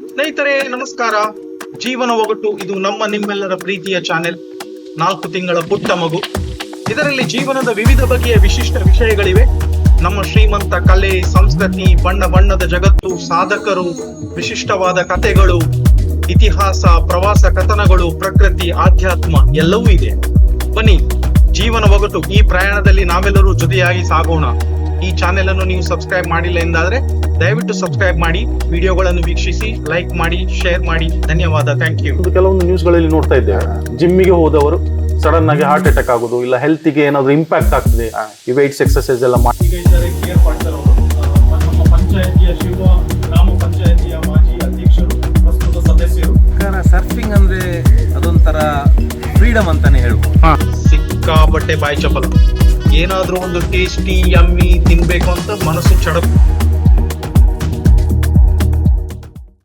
ಸ್ನೇಹಿತರೆ, ನಮಸ್ಕಾರ. ಜೀವನ ಒಗಟು, ಇದು ನಮ್ಮ ನಿಮ್ಮೆಲ್ಲರ ಪ್ರೀತಿಯ ಚಾನೆಲ್ ನಾಲ್ಕು ತಿಂಗಳ ಪುಟ್ಟ ಮಗು. ಇದರಲ್ಲಿ ಜೀವನದ ವಿವಿಧ ಬಗೆಯ ವಿಶಿಷ್ಟ ವಿಷಯಗಳಿವೆ. ನಮ್ಮ ಶ್ರೀಮಂತ ಕಲೆ, ಸಂಸ್ಕೃತಿ, ಬಣ್ಣ ಬಣ್ಣದ ಜಗತ್ತು, ಸಾಧಕರು, ವಿಶಿಷ್ಟವಾದ ಕಥೆಗಳು, ಇತಿಹಾಸ, ಪ್ರವಾಸ ಕಥನಗಳು, ಪ್ರಕೃತಿ, ಆಧ್ಯಾತ್ಮ ಎಲ್ಲವೂ ಇದೆ. ಬನ್ನಿ, ಜೀವನ ಒಗಟು. ಈ ಪ್ರಯಾಣದಲ್ಲಿ ನಾವೆಲ್ಲರೂ ಜೊತೆಯಾಗಿ ಸಾಗೋಣ. ಈ ಚಾನೆಲ್ ಅನ್ನು ನೀವು ಸಬ್ಸ್ಕ್ರೈಬ್ ಮಾಡಿಲ್ಲ ಎಂದಾದ್ರೆ ದಯವಿಟ್ಟು ಸಬ್ಸ್ಕ್ರೈಬ್ ಮಾಡಿ ವಿಡಿಯೋಗಳನ್ನು ವೀಕ್ಷಿಸಿ ಲೈಕ್ ಮಾಡಿ ಶೇರ್ ಮಾಡಿ. ಧನ್ಯವಾದ. ಥ್ಯಾಂಕ್ ಯು ಇದು ಕೆಲವೊಂದು ನ್ಯೂಸ್ಗಳಲ್ಲಿ ನೋಡ್ತಾ ಇದ್ದೇವೆ ಜಿಮ್ಮಿಗೆ ಹೋದವರು ಸಡನ್ ಆಗಿ ಹಾರ್ಟ್ ಅಟ್ಯಾಕ್ ಆಗೋದು ಇಲ್ಲ ಹೆಲ್ತ್ಗೆ ಏನಾದ್ರು ಇಂಪ್ಯಾಕ್ಟ್ ಆಗ್ತದೆ. ಈ ವೆಯ್ಟ್ಸ್ ಎಕ್ಸರ್ಸೈಸ್ ಎಲ್ಲ ಮಾಡಿ. ಸರ್ಫಿಂಗ್ ಅಂದ್ರೆ ಅದೊಂಥರ ಫ್ರೀಡಮ್ ಅಂತಾನೆ ಹೇಳ್ಬೋದು. ಸಿಕ್ಕಾಬಟ್ಟೆ ಬಾಯಿ ಚಪಲ ಏನಾದ್ರೂ ಒಂದು ಟೇಸ್ಟಿ ಯಮ್ಮಿ ತಿನ್ಬೇಕು ಅಂತ ಮನಸ್ಸು ಚಡಕು